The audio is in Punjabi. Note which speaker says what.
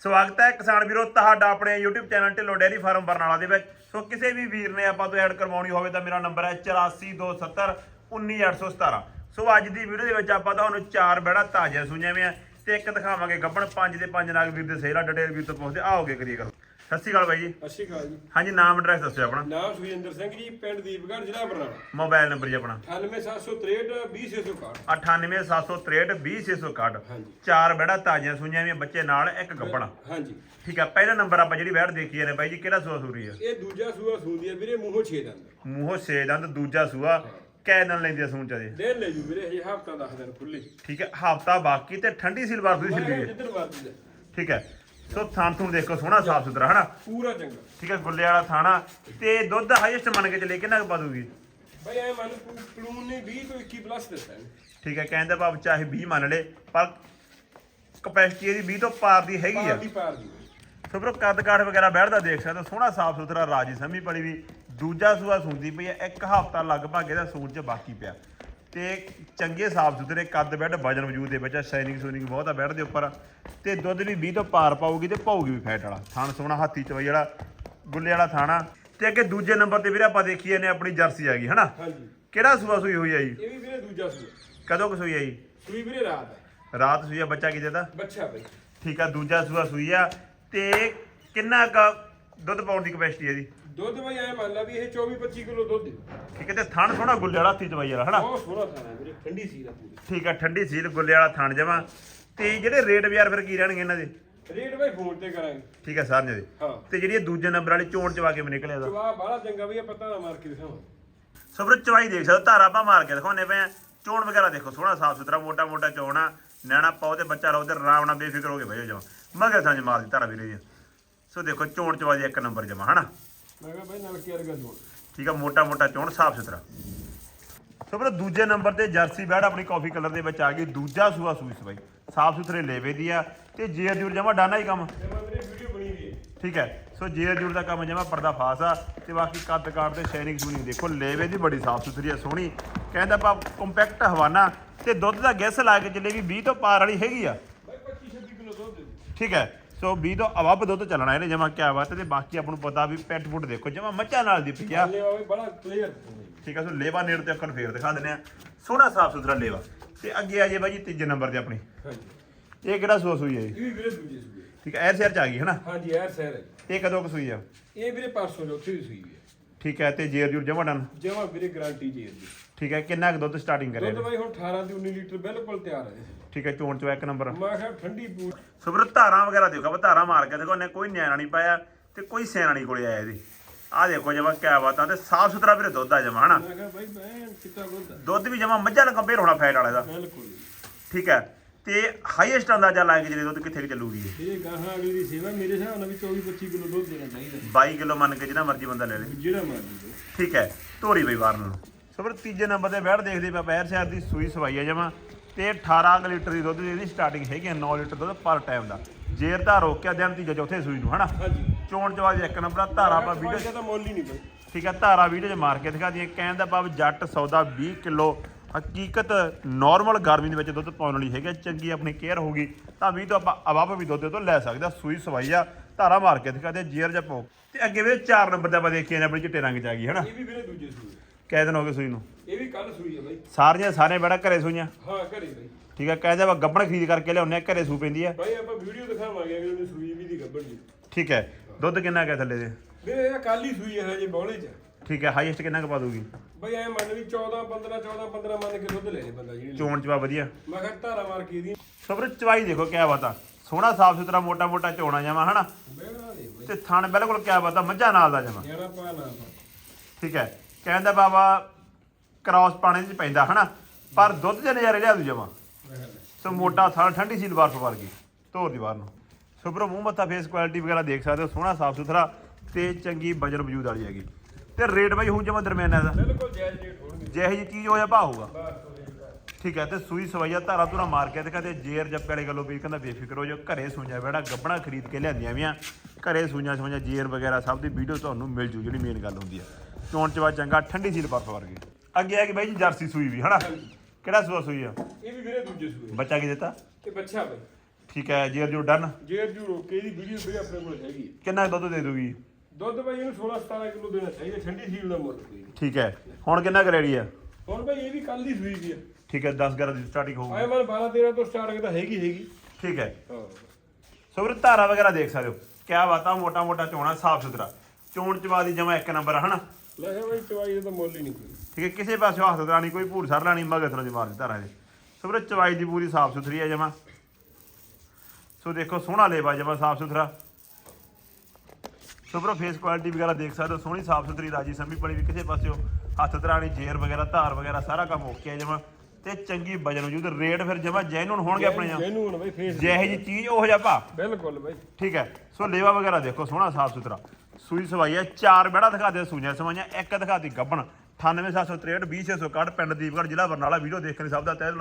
Speaker 1: ਸਵਾਗਤ ਹੈ ਕਿਸਾਨ ਵੀਰੋ, ਤੁਹਾਡਾ ਆਪਣੇ YouTube channel Dhillon dairy farm Barnala ਦੇ ਵਿੱਚ। ਸੋ ਕਿਸੇ ਵੀ ਵੀਰ ਨੇ ਆਪਾਂ ਤੋਂ ਐਡ ਕਰਵਾਉਣੀ ਹੋਵੇ ਤਾਂ ਮੇਰਾ ਨੰਬਰ ਹੈ 8427 19817 ਸੋ ਅੱਜ ਦੀ ਵੀਡੀਓ ਦੇ ਵਿੱਚ ਆਪਾਂ ਤੁਹਾਨੂੰ ਚਾਰ ਬੈੜਾ ਤਾਜ਼ਾ ਸੁਣਿਆ ਵੇ ਆ ਤੇ ਇੱਕ ਦਿਖਾਵਾਂਗੇ ਗੱਬਣ ਪੰਜ ਦੇ ਪੰਜ ਨਾਗ ਵੀਰ ਦੇ ਸੇਲਾ ਡਿਟੇਲ ਵੀਰ ਤੋਂ ਪੁੱਛਦੇ ਆਓਗੇ ਕਰੀਏ ਗੱਲ। ਸਤਿ ਸ਼੍ਰੀ ਅਕਾਲ ਬਾਈ ਜੀ।
Speaker 2: ਅੱਛੀ ਅਕਾਲ ਜੀ।
Speaker 1: ਹਾਂਜੀ ਨਾਮ ਐਡਰੈਸ ਦੱਸਿਓ ਆਪਣਾ।
Speaker 2: ਨਾਮ ਸੁਖਜਿੰਦਰ ਸਿੰਘ ਜੀ ਪਿੰਡ ਦੀਪਗੜ੍ਹ ਜ਼ਿਲ੍ਹਾ ਬਰਨਾਲਾ।
Speaker 1: ਮੋਬਾਈਲ ਨੰਬਰ ਜੀ ਆਪਣਾ।
Speaker 2: 98763 20661
Speaker 1: 98763 20661
Speaker 2: ਹਾਂਜੀ।
Speaker 1: ਚਾਰ ਬੈੜਾ ਤਾਜ਼ੀਆਂ ਸੁਈਆਂ ਵੀ ਬੱਚੇ ਨਾਲ ਇੱਕ ਗੱਬਣ।
Speaker 2: ਹਾਂਜੀ।
Speaker 1: ਠੀਕ ਆ ਪਹਿਲਾ ਨੰਬਰ ਆਪਾਂ ਜਿਹੜੀ ਵੈੜ ਦੇਖੀ ਨੇ ਬਾਈ ਜੀ ਕਿਹੜਾ ਸੂਆ ਸੂਰੀ ਆ?
Speaker 2: ਇਹ ਦੂਜਾ ਸੂਆ ਸੂੰਦੀ ਹੈ ਵੀਰੇ ਮੂੰਹੋਂ ਛੇ ਦੰਦ।
Speaker 1: ਮੂੰਹੋਂ ਛੇ ਦੰਦ ਦੂਜਾ ਸੂਆ। ਕੈ ਲੈਂਦੀ ਸੂਣ ਚ
Speaker 2: ਲੈ ਜੂ ਵੀਰੇ ਹਜੇ ਹਫਤਾ 10 ਦਿਨ ਖੁੱਲੇ
Speaker 1: ਠੀਕ ਹੈ ਹਫਤਾ ਬਾਕੀ ਤੇ ਠੰਡੀ ਸਿਲਵਾਰ ਦੀ ਸਿੱਲੀ ਹੈ
Speaker 2: ਜਿੱਧਰ
Speaker 1: ਠੀਕ ਹੈ ਸੋ ਥਾਣ ਥੂਣ ਦੇਖੋ ਸੋਹਣਾ ਸਾਫ਼ ਸੁਥਰਾ ਹਨਾ?
Speaker 2: ਪੂਰਾ ਚੰਗਾ।
Speaker 1: ਠੀਕ ਹੈ ਗੁੱਲੇ ਵਾਲਾ ਥਾਣਾ ਤੇ ਦੁੱਧ ਹਾਈਐਸਟ ਮੰਨ ਕੇ ਚੱਲੇ ਕਿੰਨਾ ਕੁ ਪਾ ਦੂਗੀ
Speaker 2: ਭਾਈ ਐ ਮੰਨ ਪਲੂਨ ਨੇ 20 ਤੋਂ 21 ਪਲੱਸ ਦਿੱਤਾ ਇਹਨੂੰ।
Speaker 1: ਠੀਕ ਹੈ ਕਹਿੰਦਾ ਭਾਵ ਚਾਹੇ 20 ਮੰਨ ਲੈ ਪਰ ਕਪੈਸਿਟੀ ਇਹਦੀ 20 ਤੋਂ ਪਾਰ ਦੀ ਹੈਗੀ
Speaker 2: ਪਾਰ
Speaker 1: ਆ
Speaker 2: ਦੀ ਪਾਰ ਦੀ।
Speaker 1: ਸੋ ਬਰੋ ਕੱਦ ਕਾਠ ਵਗੈਰਾ ਬੈਠਦਾ ਦੇਖ ਸਕਦੇ ਹੋ ਸੋਹਣਾ ਸਾਫ਼ ਸੁਥਰਾ ਰਾਜੀ ਸਮੀ ਪੜੀ ਵੀ। ਦੂਜਾ ਸੂਆ ਸੁੰਦੀ ਪਈ ਹੈ ਇੱਕ ਹਫਤਾ ਲਗਭਗ ਇਹਦਾ ਸੂਣ ਚ ਬਾਕੀ ਪਿਆ। ਤੇ ਚੰਗੇ ਸਾਫ਼ ਸੁਥਰੇ ਕੱਦ ਬੈੱਡ ਵਜਨ ਵਜੂਦ ਦੇ ਵਿੱਚ ਸ਼ਾਈਨਿੰਗ ਸੂਨਿੰਗ ਬਹੁਤ ਆ ਬੈੱਡ ਦੇ ਉੱਪਰ। ਤੇ ਦੁੱਧ ਵੀ 20 ਤੋਂ ਪਾਰ ਪਾਊਗੀ ਤੇ ਪਾਊਗੀ ਵੀ ਫੈਟ ਵਾਲਾ। ਥਣ ਸੋਹਣਾ ਹਾਥੀ ਚਵਾਈ ਵਾਲਾ ਗੁੱਲੇ ਵਾਲਾ ਥਾਣਾ ਤੇ ਅੱਗੇ ਦੂਜੇ ਨੰਬਰ ਤੇ ਵੀਰੇ ਆਪਾਂ ਦੇਖੀਏ ਨੇ ਆਪਣੀ ਜਰਸੀ ਆ ਗਈ ਹਨਾ?
Speaker 2: ਹਾਂਜੀ।
Speaker 1: ਕਿਹੜਾ ਸੂਆ ਸੂਈ ਹੋਈ ਆ ਜੀ?
Speaker 2: ਇਹ ਵੀ ਵੀਰੇ ਦੂਜਾ ਸੂਆ।
Speaker 1: ਕਦੋਂ ਕੁ ਸੂਈ ਆ ਜੀ?
Speaker 2: ਸੂਈ ਵੀਰੇ ਰਾਤ
Speaker 1: ਰਾਤ ਸੂਈ ਆ ਬੱਚਾ ਕੀ ਦੇਦਾ
Speaker 2: ਬੱਚਾ ਬਈ।
Speaker 1: ਠੀਕ ਆ ਦੂਜਾ ਸੂਆ ਸੂਈ ਆ। ਤੇ ਕਿੰਨਾ ਕ ਦੁੱਧ ਪਾਉਣ ਦੀ ਕਪੈਸਿਟੀ ਹੈ ਜੀ
Speaker 2: ਦੁੱਧ ਬਈ ਐ ਮੰਨ ਲਾ ਵੀ ਇਹ 24 25 ਕਿਲੋ ਦੁੱਧ ਦੇ
Speaker 1: ਠੀਕ ਹੈ ਤੇ ਥਣ ਸੋਹਣਾ ਗੁੱਲੇ ਵਾਲਾ ਹੱਥੀ ਚਵਾਈ ਵਾਲਾ ਹਨਾ?
Speaker 2: ਬਹੁਤ ਸੋਹਣਾ ਖਾਣਾ ਵੀਰੇ ਠੰਡੀ ਸੀ ਦਾ ਪੂਰੀ।
Speaker 1: ਠੀਕ ਆ ਠੰਡੀ ਸੀਲ ਗੁੱਲੇ ਵਾਲਾ ਥਣ ਜਮਾ। ਤੇ ਜਿਹੜੇ ਰੇਟ ਵਿਆਰ ਫਿਰ ਕੀ ਰਹਿਣਗੇ ਇਹਨਾਂ ਦੇ?
Speaker 2: ਰੇਟ ਬਈ ਫੋਨ ਤੇ ਕਰਾਂਗੇ।
Speaker 1: ਠੀਕ ਆ ਸਾਰਿਆਂ ਦੇ।
Speaker 2: ਹਾਂ।
Speaker 1: ਤੇ ਜਿਹੜੀ ਇਹ ਦੂਜੇ ਨੰਬਰ ਵਾਲੀ ਚੋਣ ਚਵਾ ਕੇ ਨਿਕਲਿਆ ਦਾ
Speaker 2: ਜਵਾਬ ਬਾਹਲਾ ਚੰਗਾ ਵੀ ਇਹ ਪਤਾ ਨਾ ਮਾਰ ਕੇ ਦਿਖਾਵਾਂ।
Speaker 1: ਸਬਰ ਚਵਾਈ ਦੇਖ ਸਕਦੇ ਹੋ, ਧਾਰਾ ਆਪਾਂ ਮਾਰ ਕੇ ਦਿਖਾਉਨੇ ਪਏ ਆ ਚੋਣ ਵਗੈਰਾ ਦੇਖੋ ਸੋਹਣਾ ਸਾਫ਼ ਸੁਥਰਾ ਮੋਟਾ ਮੋਟਾ ਚੋਣ ਆ। ਨਿਆਣਾ ਪਾਓ ਤੇ ਬੱਚਾ ਰਹੋ ਤੇ ਆਰਾਮ ਨਾਲ ਬੇਫਿਕਰ ਹੋ ਕੇ ਬਹਿ ਜਾਓ ਜਮਾ ਮਗਰ ਸਾਂਝ ਮਾਰ ਦੀ ਧਾਰਾ ਵੀਰੇ ਜੀ। ਸੋ ਦੇਖੋ ਚੋਣ ਚਵਾ ਦੀ ਇੱਕ ਨੰਬਰ ਜਮਾ ਹਨਾ?
Speaker 2: ਮੈਂ ਕਿਹਾ ਬਈ ਨਲਕੇ ਵਰਗਾ ਜੋੜ
Speaker 1: ਠੀਕ ਆ ਮੋਟਾ ਮੋਟਾ ਚੋਣ ਸਾਫ਼ ਸੁਥਰਾ। ਸੋ ਫਿਰ ਦੂਜੇ ਨੰਬਰ ਤੇ ਜਰਸੀ ਬੈੜ ਆਪਣੀ ਕਾਫੀ ਕਲਰ ਦੇ ਵਿੱਚ ਆ ਗਈ ਦੂਜਾ ਸੂਆ ਸੂਈ ਸਬਾਈ ਸਾਫ਼ ਸੁਥਰੇ ਲੇਵੇ ਦੀ ਆ ਤੇ ਜੇਰ ਜੂਰ ਜਮਾ ਡਾਨਾ ਹੀ ਕੰਮ।
Speaker 2: ਮੈਂ
Speaker 1: ਠੀਕ ਹੈ ਸੋ ਜੇਰ ਜੂਰ ਦਾ ਕੰਮ ਜਮਾ ਪਰਦਾ ਫਾਸ ਆ ਤੇ ਬਾਕੀ ਕੱਦ ਕਾਟ ਤੇ ਸ਼ਾਈਨਿੰਗ ਸ਼ੂਨਿੰਗ ਦੇਖੋ ਲੇਵੇ ਦੀ ਬੜੀ ਸਾਫ਼ ਸੁਥਰੀ ਆ ਸੋਹਣੀ। ਕਹਿੰਦਾ ਪਾ ਕੰਪੈਕਟ ਹਵਾਨਾ ਤੇ ਦੁੱਧ ਦਾ ਗੈਸ ਲਾ ਕੇ ਚੱਲੇ ਵੀ 20 ਤੋਂ ਪਾਰ ਵਾਲੀ ਹੈਗੀ ਆ
Speaker 2: ਬਈ 25 26 ਕਿਲੋ ਦੁੱਧ ਦੇ ਦਿਓ।
Speaker 1: ਠੀਕ ਹੈ। ਸੋ 20 ਤੋਂ ਅਵੱਬ ਦੁੱਧ ਚੱਲਣਾ ਇਹਨੇ ਜਮਾ ਕਿਆ ਬਾਤ ਤੇ ਬਾਕੀ ਆਪਾਂ ਨੂੰ ਪਤਾ ਵੀ ਪੈਟ ਫੁੱਟ ਦੇਖੋ ਜਮਾ ਮੱਝਾਂ ਨਾਲ ਦੀ ਪਈ ਆ।
Speaker 2: ਹਾਲੇ ਆਵੇ ਬੜਾ ਕਲੀਅਰ
Speaker 1: ਠੀਕ ਹੈ ਸੋ ਲੇਵਾ ਨੇੜ ਤੇ ਅੱਖਰ ਫੇਰ ਦਿਖਾ ਦਿੰਦੇ ਆ। ਸੋਹਣਾ ਸਾਫ਼ ਸੁਥਰਾ ਲੇਵਾ। ਤੇ ਅੱਗੇ ਆ ਜੇ ਬਾਈ ਜੀ ਤੀਜੇ ਨੰਬਰ ਤੇ ਆਪਣੀ।
Speaker 2: ਹਾਂਜੀ।
Speaker 1: ਇਹ ਕਿਹੜਾ ਸੂਆ ਸੂਈ ਹੈ
Speaker 2: ਇਹ ਵੀ ਵੀਰੇ ਦੂਜੀ ਸੂਈ ਹੈ।
Speaker 1: ਠੀਕ ਹੈ ਐਰ ਸ਼ਹਿਰ ਚ ਆ ਗਈ ਹੈ ਨਾ?
Speaker 2: ਹਾਂਜੀ ਯਾਰ ਸਹਿਰ ਹੈ।
Speaker 1: ਇਹ ਕਦੋਂ ਕੁ ਸੂਈ ਆ?
Speaker 2: ਇਹ ਵੀਰੇ ਪਰਸੋਂ ਚੌਥੀ ਦੀ ਸੂਈ ਹੈ।
Speaker 1: ਠੀਕ ਹੈ ਤੇ ਜੇਰ ਜੂਰ ਜਮਾ ਡਨ?
Speaker 2: ਜਮਾ ਵੀਰੇ ਗਾਰੰਟੀ ਜੀ ਇਹਦੀ
Speaker 1: ਠੀਕ ਹੈ ਕਿੰਨਾ ਕੁ ਦੁੱਧ ਸਟਾਰਟਿੰਗ ਕਰਿਆ
Speaker 2: ਦੁੱਧ ਬਾਈ ਹੁਣ 18 ਤੇ 19 ਲੀਟਰ ਬਿਲਕੁਲ ਤਿਆਰ ਹੈ
Speaker 1: ਠੀਕ ਹੈ ਚੋਣ ਚਵਾ ਇੱਕ ਨੰਬਰ
Speaker 2: ਮੈਂ ਕਿਹਾ ਠੰਡੀ ਪੂਰ
Speaker 1: ਸੋ ਵੀਰ ਧਾਰਾਂ ਵਗੈਰਾ ਦੇਖੋ ਧਾਰਾਂ ਮਾਰ ਕੇ ਦੇਖੋ ਨੇ ਕੋਈ ਨਿਆਣਾ ਨਹੀਂ ਪਾਇਆ ਤੇ ਕੋਈ ਸਿਆਣਾ ਨਹੀਂ ਕੋਲੇ ਆਇਆ ਇਹਦੀ। ਆਹ ਦੇਖੋ ਜਮਾ ਕਿਆ ਬਾਤਾਂ ਤੇ ਸਾਫ਼ ਸੁਥਰਾ ਵੀਰੇ ਦੁੱਧ ਆ ਜਮਾ ਹਨਾ?
Speaker 2: ਮੈਂ ਕਿਹਾ ਬਾਈ ਮੈਂ ਕਿੱਤਾ ਦੁੱਧ। ਆ।
Speaker 1: ਦੁੱਧ ਵੀ ਜਮਾ ਮੱਝਾਂ ਨਾਲ ਕੰਪੇਅਰ ਹੋਣਾ ਫੈਟ ਵਾਲੇ ਦਾ।
Speaker 2: ਬਿਲਕੁਲ
Speaker 1: ਠੀਕ ਹੈ ਤੇ ਹਾਈਐਸਟ ਅੰਦਾਜ਼ਾ ਲਾ ਕੇ ਜਿਹੜੇ ਦੁੱਧ ਕਿੱਥੇ ਕੁ ਚੱਲੂਗੀ ਇਹ?
Speaker 2: ਇਹ ਗਾਹਾਂ ਅਗਲੀ ਦੀ ਸੇਵਾ ਮੇਰੇ ਹਿਸਾਬ ਨਾਲ ਵੀ 24 25 ਕਿਲੋ ਦੁੱਧ ਦੇਣਾ ਚਾਹੀਦਾ।
Speaker 1: 22 ਕਿਲੋ ਮੰਨ ਕੇ ਜਿਹੜਾ ਮਰਜ਼ੀ ਬੰਦਾ ਲੈ ਲੇ।
Speaker 2: ਜਿਹੜਾ ਮਰਜ਼ੀ ਦੋ।
Speaker 1: ਠੀਕ ਹੈ ਧੋਰੀ ਬਈ ਬਾਹਰ ਨੂੰ। ਸੋ ਫਿਰ ਤੀਜੇ ਨੰਬਰ ਤੇ ਬੈਠ ਦੇਖਦੇ ਪਾ ਪੈਰ ਸ਼ਹਿਰ ਦੀ ਸੂਈ ਸਵਾਈ ਆ ਜਮਾ। ਤੇ 18 ਕੁ ਲੀਟਰ ਦੀ ਦੁੱਧ ਦੀ ਇਹਦੀ ਸਟਾਰਟਿੰਗ ਹੈਗੀ ਆ 9 ਲੀਟਰ ਦੁੱਧ ਪਰ ਟਾਈਮ ਦਾ। ਜੇਰ ਧਾਰ ਰੋਕਿਆ ਦਿਨ ਤੀਜੇ ਚੌਥੇ ਸੂਈ ਨੂੰ ਹਨਾ? ਚੋਣ ਚਵਾ ਦੀ ਇੱਕ ਨੰਬਰ ਆ, ਧਾਰਾ ਆਪਾਂ ਵੀਡੀਓ
Speaker 2: ਤਾਂ ਮੁੱਲ ਹੀ ਨਹੀਂ ਬਈ।
Speaker 1: ਠੀਕ ਹੈ ਧਾਰਾ ਵੀਡੀਓ 'ਚ ਮਾਰ ਕੇ ਦਿਖਾ ਦਈਏ। ਕਹਿਣ ਦਾ ਭਾਵ ਜੱਟ ਸੌਦਾ 20 ਕਿਲੋ। ਹਕੀਕਤ ਨਾਰਮਲ ਗਰਮੀ ਦੇ ਵਿੱਚ ਦੁੱਧ ਪਾਉਣ ਵਾਲੀ ਹੈਗੀ ਆ, ਚੰਗੀ ਆਪਣੀ ਕੇਅਰ ਹੋਊਗੀ। ਤਾਂ ਵੀ ਤੋਂ ਆਪਾਂ ਅਵਾਬ ਵੀ ਦੁੱਧ ਤੋਂ ਲੈ ਸਕਦੇ ਆ ਸੂਈ ਸਵਾਈ ਆ। ਧਾਰਾ ਮਾਰ ਕੇ ਦਿਖਾ ਦੇ ਜੇਰ ਜਾਂ ਪੋ ਤੇ ਅੱਗੇ ਵੀਰੇ 4 ਨੰਬਰ ਤੇ ਆਪਾਂ ਦੇਖੀਏ ਆਪਣੀ ਚਿੱਟੇ ਰੰਗ ਚ ਆ ਗਈ ਹਨਾ?
Speaker 2: ਇਹ ਵੀ ਵੀਰੇ ਦੂਜੇ ਸੂਈ
Speaker 1: ਕੈ ਦਿਨ ਹੋ ਗਏ ਸੂਈ ਨੂੰ।
Speaker 2: ਇਹ ਵੀ ਕੱਲ ਸੂਈ ਹੈ ਬਾਈ।
Speaker 1: ਸਾਰੀਆਂ ਸਾਰੇ ਬੜਾ ਘਰੇ ਸੂਈਆਂ।
Speaker 2: ਹਾਂ ਘਰੇ ਬਾਈ।
Speaker 1: ਠੀਕ ਹੈ ਕਹਿੰਦੇ ਆਪਾਂ ਗੱਬਣ ਖਰੀਦ ਕਰਕੇ ਲਿਆਉਂਦੇ ਆ ਘਰੇ ਸੂ ਪੈਂਦੀ ਆ।
Speaker 2: ਬਾਈ ਆਪਾਂ ਵੀਡੀਓ ਦਿਖਾਵਾਂਗੇ ਅਗਲੇ ਨੂੰ ਸੂਈ ਵੀ ਦੀ ਗੱਬੜ ਦੀ।
Speaker 1: ਠੀਕ ਹੈ ਦੁੱਧ ਕਿੰਨਾ ਹੈ ਥੱਲੇ ਦੇ?
Speaker 2: ਵੀਰੇ ਇਹ ਕੱਲ ਹੀ ਸੂਈ ਹੈ ਹਜੇ ਬੌਲੇ ਚ।
Speaker 1: ਠੀਕ ਹੈ ਹਾਈਐਸਟ ਕਿੰਨਾ ਕੁ ਪਾ ਦੂਗੀ
Speaker 2: ਬਈ ਐ ਮੰਨ ਵੀ 14 15 14 15 ਮੰਨ ਕੇ ਦੁੱਧ ਲੈ ਜੇ ਬੰਦਾ ਜਿਹੜੀ
Speaker 1: ਚੋਣ ਚਵਾ ਵਧੀਆ।
Speaker 2: ਮੈਂ ਕਿਹਾ ਧਾਰਾ ਮਾਰ ਕੇ ਦੀ
Speaker 1: ਸਬਰ ਚਵਾਈ ਦੇਖੋ ਕਿਆ ਬਾਤਾਂ। ਸੋਹਣਾ ਸਾਫ਼ ਸੁਥਰਾ ਮੋਟਾ ਮੋਟਾ ਚੋਣਾ ਜਾਵਾ ਹਨਾ ਤੇ ਥਣ ਬਿਲਕੁਲ ਕਿਆ ਬਾਤਾਂ ਮੱਝਾਂ ਨਾਲ ਦਾ ਜਮਾ।
Speaker 2: ਯਾਰਾ ਪਾ ਨਾ
Speaker 1: ਠੀਕ ਹੈ ਕਹਿੰਦਾ ਬਾਬਾ ਕ੍ਰਾਸ ਪਾਣੇ ਚ ਪੈਂਦਾ ਹਨਾ? ਪਰ ਦੁੱਧ ਦੇ ਨਜ਼ਾਰੇ ਲਿਆ ਦੂ ਜਮਾ। ਸੋ ਮੋਟਾ ਥਣ ਠੰਡੀ ਸੀਲ ਬਰਫ ਵਰਗੀ ਧੋਰ ਦੀ ਬਾਹਰ ਨੂੰ। ਸੋ ਬਰੋ ਮੂੰਹ ਮੱਥਾ ਫੇਸ ਕੁਆਲਿਟੀ ਵਗੈਰਾ ਦੇਖ ਸਕਦੇ ਹੋ ਸੋਹਣਾ ਸਾਫ਼ ਸੁਥਰਾ ਤੇ ਚੰਗੀ ਵਜਨ ਵਜੂਦ ਵਾਲੀ ਹੈਗੀ। ਤੇ ਰੇਟ ਬਾਈ ਹੁਣ ਜਮਾ ਦਰਮਿਆਨਾ ਦਾ?
Speaker 2: ਬਿਲਕੁਲ ਜਾਇਜ਼ ਰੇਟ ਹੋਣਗੇ
Speaker 1: ਜਿਹੇ ਜੀ ਚੀਜ਼ ਹੋਇਆ ਭਾਅ ਹੋਊਗਾ?
Speaker 2: ਹੋ।
Speaker 1: ਠੀਕ ਹੈ ਤੇ ਸੂਈ ਸਵਈਆ ਧਾਰਾ ਧੁਰਾ ਮਾਰ ਕੇ ਤੇ ਕਹਿੰਦੇ ਜੇਰ ਜੱਪੇ ਵਾਲੇ ਗੱਲੋਂ ਵੀ ਕਹਿੰਦਾ ਬੇਫਿਕਰ ਹੋ ਜੋ ਘਰੇ ਸੂਈਆਂ ਬੈੜਾ ਗੱਬਣਾ ਖਰੀਦ ਕੇ ਲਿਆਂਦੀਆਂ ਵੀਆਂ। ਘਰੇ ਸੂਈਆਂ ਸੂਈਆਂ ਜੇਰ ਵਗੈਰਾ ਸਭ ਦੀ ਵੀਡੀਓ ਤੁਹਾਨੂੰ ਮਿਲ ਜੂ ਜਿਹੜੀ ਮੇਨ ਗੱਲ ਹੁੰਦੀ ਆ ਚੋਣ ਚਵਾ ਚੰਗਾ ਠੰਡੀ ਸੀਲ ਬਰਫ ਵਰਗੀ। ਅੱਗੇ ਆ ਕਿ ਬਾਈ ਜੀ ਜਰਸੀ ਸੂਈ ਵੀ ਹਨਾ? ਕਿਹੜਾ ਸੂਆ ਸੂਈ ਆ?
Speaker 2: ਇਹ ਵੀ ਵੀਰੇ ਦੂਜੇ ਸੂਏ।
Speaker 1: ਬੱਚਾ ਕੀ ਦਿੱਤਾ?
Speaker 2: ਇਹ ਬੱਚਾ ਬਈ।
Speaker 1: ਠੀਕ ਹੈ ਜੇਰ ਜੋ ਡਨ।
Speaker 2: ਜੇਰ ਜੂ ਰੋਕੇ ਦੀ ਵੀਡੀਓ ਵੀ ਆਪਣੇ ਕੋਲ ਹੈਗੀ ਹੈ।
Speaker 1: ਕਿੰਨਾ ਕੁ ਦੁੱਧ ਦੇ ਦੂਗੀ?
Speaker 2: ਦੁੱਧ ਭਾਈ ਇਹਨੂੰ 16 17 ਕਿਲੋ ਦੇਣਾ ਚਾਹੀਦਾ ਠੰਡੀ ਸੀਲ ਦਾ ਮੁੱਲ ਕੋਈ ਨਹੀਂ।
Speaker 1: ਠੀਕ ਹੈ ਹੁਣ ਕਿੰਨਾ ਕੁ ਰੈਡੀ ਆ?
Speaker 2: ਹੁਣ ਭਾਈ ਇਹ ਵੀ ਕੱਲ ਦੀ ਸੂਈ ਵੀ ਆ।
Speaker 1: ਠੀਕ ਹੈ 10 11 ਦੀ ਸਟਾਰਟਿੰਗ ਹੋਊਗੀ।
Speaker 2: ਆਏ ਮਨ 12 13 ਤੋਂ ਸਟਾਰਟ ਤਾਂ ਹੈਗੀ ਹੈਗੀ।
Speaker 1: ਠੀਕ ਹੈ।
Speaker 2: ਹਾਂ।
Speaker 1: ਸੋ ਵੀਰ ਧਾਰਾ ਵਗੈਰਾ ਦੇਖ ਸਕਦੇ ਹੋ। ਕਿਆ ਬਾਤਾਂ ਮੋਟਾ ਮੋਟਾ ਚੋਣਾ ਸਾਫ਼ ਸੁਥਰਾ। ਚੋਣ ਚਵਾ ਦੀ ਜਮਾ ਇੱਕ ਨੰਬਰ ਆ, ਹਨਾ?
Speaker 2: ਲੈ ਇਹ ਭਾਈ ਚਵਾਈ ਦਾ ਤਾਂ ਮੁੱਲ ਹੀ ਨਹੀਂ ਕੋਈ।
Speaker 1: ਠੀਕ ਹੈ ਕਿਸੇ ਪਾਸੇ ਹੱਥ ਦਰਾ ਨਹੀਂ ਕੋਈ ਭੂਰ ਸਰ ਲਾਣੀ ਮਗਰ ਥਰੋਂ ਦੀ ਮਾਰਦੀ ਧਾਰਾ ਦੇ ਸੋ ਵੀਰ ਚਵਾਈ ਦੀ ਪੂਰੀ ਸਾਫ਼ ਸੁਥਰੀ ਹੈ ਜਮਾ। ਸੋ ਦੇਖੋ ਸੋਹਣਾ ਲੇਵਾ ਜਮਾ ਸਾਫ਼ ਸੁਥਰਾ। ਸੋ ਵੀਰੋ ਫੇਸ ਕੁਆਲਿਟੀ ਵਗੈਰਾ ਦੇਖ ਸਕਦੇ ਹੋ ਸੋਹਣੀ ਸਾਫ਼ ਸੁਥਰੀ ਰਾਜੀ ਸੰਮੀ ਪੜੀ ਵੀ ਕਿਸੇ ਪਾਸਿਓ। ਹੱਥ ਦਰਾਣੀ ਜੇਰ ਵਗੈਰਾ ਧਾਰ ਵਗੈਰਾ ਸਾਰਾ ਕੰਮ ਓਕੇ ਹੈ ਜਮਾ। ਤੇ ਚੰਗੀ ਵਜਨ ਵਜੂਦ ਰੇਟ ਫਿਰ ਜਮਾ ਜੈਨੂਨ ਹੋਣਗੇ ਆਪਣੇ ਜਾਂ
Speaker 2: ਹੁਣ ਭਾਈ ਫੇਸ
Speaker 1: ਜਿਹੇ ਜੀ ਚੀਜ਼ ਉਹ ਜਿਹਾ ਭਾ।
Speaker 2: ਬਿਲਕੁਲ ਭਾਈ
Speaker 1: ਠੀਕ ਹੈ ਸੋ ਲੇਵਾ ਵਗੈਰਾ ਦੇਖੋ ਸੋਹਣਾ ਸਾਫ਼ ਸੁਥਰਾ। ਸੂਈ ਸਵਾਈ ਹੈ ਚਾਰ ਬੈੜਾ ਦਿਖਾ ਦੇ ਸੂਈਆਂ ਸਵਾਈਆਂ, ਇੱਕ ਦਿਖਾਤੀ ਗੱਬਣ 98763 20661 ਪਿੰਡ ਦੀਪਗੜ੍ਹ, ਜ਼ਿਲ੍ਹਾ ਬਰਨਾਲਾ, ਵੀਡੀਓ ਦੇਖਣ ਲਈ ਸਭ ਦਾ ਤਹਿ